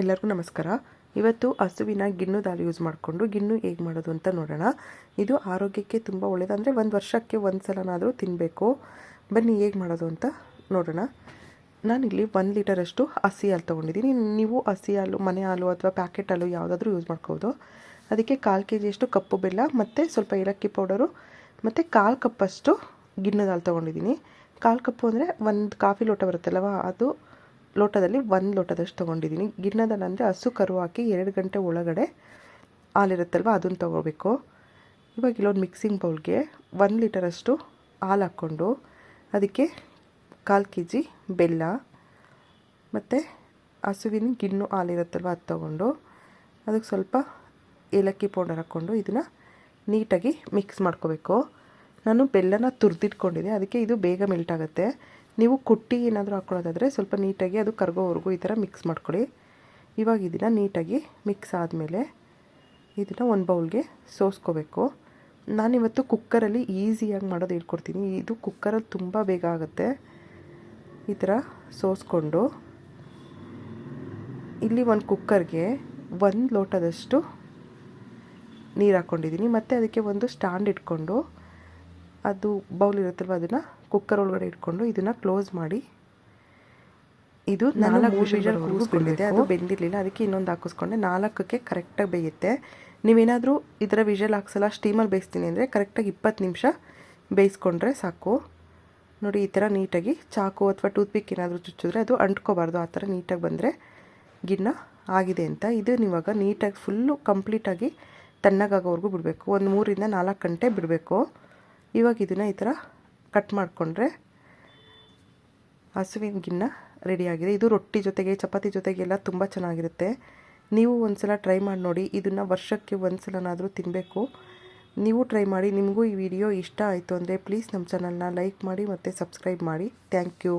ಎಲ್ಲರಿಗೂ ನಮಸ್ಕಾರ. ಇವತ್ತು ಹಸುವಿನ ಗಿಣ್ಣು ದಾಲು ಯೂಸ್ ಮಾಡಿಕೊಂಡು ಗಿಣ್ಣು ಹೇಗೆ ಮಾಡೋದು ಅಂತ ನೋಡೋಣ. ಇದು ಆರೋಗ್ಯಕ್ಕೆ ತುಂಬ ಒಳ್ಳೆಯದಂದರೆ ಒಂದು ವರ್ಷಕ್ಕೆ ಒಂದು ಸಲನಾದರೂ ತಿನ್ನಬೇಕು ಬನ್ನಿ ಹೇಗೆ ಮಾಡೋದು ಅಂತ ನೋಡೋಣ. ನಾನಿಲ್ಲಿ ಒಂದು ಲೀಟರಷ್ಟು ಹಸಿ ಹಾಲು ತೊಗೊಂಡಿದ್ದೀನಿ. ನೀವು ಹಸಿ ಹಾಲು, ಮನೆ ಹಾಲು ಅಥವಾ ಪ್ಯಾಕೆಟ್ ಹಾಲು ಯಾವುದಾದ್ರೂ ಯೂಸ್ ಮಾಡ್ಕೋಬೋದು. ಅದಕ್ಕೆ ಕಾಲು ಕೆ ಜಿಯಷ್ಟು ಕಪ್ಪು ಬೆಲ್ಲ ಮತ್ತು ಸ್ವಲ್ಪ ಏಲಕ್ಕಿ ಪೌಡರು ಮತ್ತು ಕಾಲು ಕಪ್ಪಷ್ಟು ಗಿಣ್ಣದ ಹಾಲು ತೊಗೊಂಡಿದ್ದೀನಿ. ಕಾಲು ಕಪ್ಪು ಅಂದರೆ ಒಂದು ಕಾಫಿ ಲೋಟ ಬರುತ್ತಲ್ಲವ ಅದು ಲೋಟದಲ್ಲಿ ಒಂದು ಲೋಟದಷ್ಟು ತೊಗೊಂಡಿದ್ದೀನಿ ಗಿಣ್ಣದಲ್ಲಿ ಅಂದರೆ ಹಸು ಕರು ಹಾಕಿ ಎರಡು ಗಂಟೆ ಒಳಗಡೆ ಹಾಲಿರುತ್ತಲ್ವ, ಅದನ್ನು ತೊಗೋಬೇಕು. ಇವಾಗ ಇಲ್ಲೊಂದು ಮಿಕ್ಸಿಂಗ್ ಬೌಲ್ಗೆ ಒಂದು ಲೀಟರಷ್ಟು ಹಾಲು ಹಾಕ್ಕೊಂಡು ಅದಕ್ಕೆ ಕಾಲು ಕೆ ಜಿ ಬೆಲ್ಲ ಮತ್ತು ಹಸುವಿನ ಗಿಣ್ಣು ಹಾಲಿರುತ್ತಲ್ವ, ಅದು ತೊಗೊಂಡು ಅದಕ್ಕೆ ಸ್ವಲ್ಪ ಏಲಕ್ಕಿ ಪೌಡರ್ ಹಾಕ್ಕೊಂಡು ಇದನ್ನು ನೀಟಾಗಿ ಮಿಕ್ಸ್ ಮಾಡ್ಕೋಬೇಕು. ನಾನು ಬೆಲ್ಲನ ತುರಿದಿಟ್ಕೊಂಡಿದ್ದೆ, ಅದಕ್ಕೆ ಇದು ಬೇಗ ಮೆಲ್ಟ್ ಆಗುತ್ತೆ. ನೀವು ಕುಟ್ಟಿ ಏನಾದರೂ ಹಾಕ್ಕೊಳ್ಳೋದಾದರೆ ಸ್ವಲ್ಪ ನೀಟಾಗಿ ಅದು ಕರ್ಗೋವರೆಗೂ ಈ ಥರ ಮಿಕ್ಸ್ ಮಾಡ್ಕೊಳ್ಳಿ. ಇವಾಗ ಇದನ್ನು ನೀಟಾಗಿ ಮಿಕ್ಸ್ ಆದಮೇಲೆ ಇದನ್ನು ಒಂದು ಬೌಲ್ಗೆ ಸೋಸ್ಕೋಬೇಕು. ನಾನಿವತ್ತು ಕುಕ್ಕರಲ್ಲಿ ಈಸಿಯಾಗಿ ಮಾಡೋದು ಹೇಳ್ಕೊಡ್ತೀನಿ. ಇದು ಕುಕ್ಕರಲ್ಲಿ ತುಂಬ ಬೇಗ ಆಗುತ್ತೆ. ಈ ಥರ ಸೋಸ್ಕೊಂಡು ಇಲ್ಲಿ ಒಂದು ಕುಕ್ಕರ್ಗೆ ಒಂದು ಲೋಟದಷ್ಟು ನೀರು ಹಾಕ್ಕೊಂಡಿದ್ದೀನಿ ಮತ್ತು ಅದಕ್ಕೆ ಒಂದು ಸ್ಟ್ಯಾಂಡ್ ಇಟ್ಕೊಂಡು ಅದು ಬೌಲ್ ಇರುತ್ತಲ್ವ ಅದನ್ನು ಕುಕ್ಕರ್ ಒಳಗಡೆ ಇಟ್ಕೊಂಡು ಇದನ್ನು ಕ್ಲೋಸ್ ಮಾಡಿ ಇದು ನಾಲ್ಕು ವಿಷಲ್ ಕೂಗಿಸ್ಕೊಂಡಿದ್ದೆ ಅದು ಬೆಂದಿರಲಿಲ್ಲ ಅದಕ್ಕೆ ಇನ್ನೊಂದು ಹಾಕಿಸ್ಕೊಂಡೆ. ನಾಲ್ಕಕ್ಕೆ ಕರೆಕ್ಟಾಗಿ ಬೇಯುತ್ತೆ. ನೀವೇನಾದರೂ ಇದರ ವಿಷಲ್ ಹಾಕ್ಸಲ್ಲ ಸ್ಟೀಮಲ್ಲಿ ಬೇಯಿಸ್ತೀನಿ ಅಂದರೆ ಕರೆಕ್ಟಾಗಿ ಇಪ್ಪತ್ತು ನಿಮಿಷ ಬೇಯಿಸ್ಕೊಂಡ್ರೆ ಸಾಕು. ನೋಡಿ ಈ ಥರ ನೀಟಾಗಿ ಚಾಕು ಅಥವಾ ಟೂತ್ಪಿಕ್ ಏನಾದರೂ ಚುಚ್ಚಿದ್ರೆ ಅದು ಅಂಟ್ಕೋಬಾರ್ದು ಆ ಥರ ನೀಟಾಗಿ ಬಂದರೆ ಗಿಣ್ಣ ಆಗಿದೆ ಅಂತ. ಇದು ನೀವಾಗ ನೀಟಾಗಿ ಫುಲ್ಲು ಕಂಪ್ಲೀಟಾಗಿ ತಣ್ಣಗಾಗೋವರೆಗೂ ಬಿಡಬೇಕು. ಒಂದು ಮೂರಿಂದ ನಾಲ್ಕು ಗಂಟೆ ಬಿಡಬೇಕು. ಇವಾಗ ಇದನ್ನು ಈ ಥರ ಕಟ್ ಮಾಡಿಕೊಂಡ್ರೆ ಹಸುವಿನ ಗಿನ್ನ ರೆಡಿಯಾಗಿದೆ ಇದು ರೊಟ್ಟಿ ಜೊತೆಗೆ, ಚಪಾತಿ ಜೊತೆಗೆಲ್ಲ ತುಂಬ ಚೆನ್ನಾಗಿರುತ್ತೆ. ನೀವು ಒಂದು ಸಲ ಟ್ರೈ ಮಾಡಿ ನೋಡಿ. ಇದನ್ನು ವರ್ಷಕ್ಕೆ ಒಂದು ಸಲನಾದರೂ ತಿನ್ನಬೇಕು ನೀವು ಟ್ರೈ ಮಾಡಿ. ನಿಮಗೂ ಈ ವಿಡಿಯೋ ಇಷ್ಟ ಆಯಿತು ಅಂದರೆ ಪ್ಲೀಸ್ ನಮ್ಮ ಚಾನಲ್ನ ಲೈಕ್ ಮಾಡಿ ಮತ್ತು ಸಬ್ಸ್ಕ್ರೈಬ್ ಮಾಡಿ. Thank you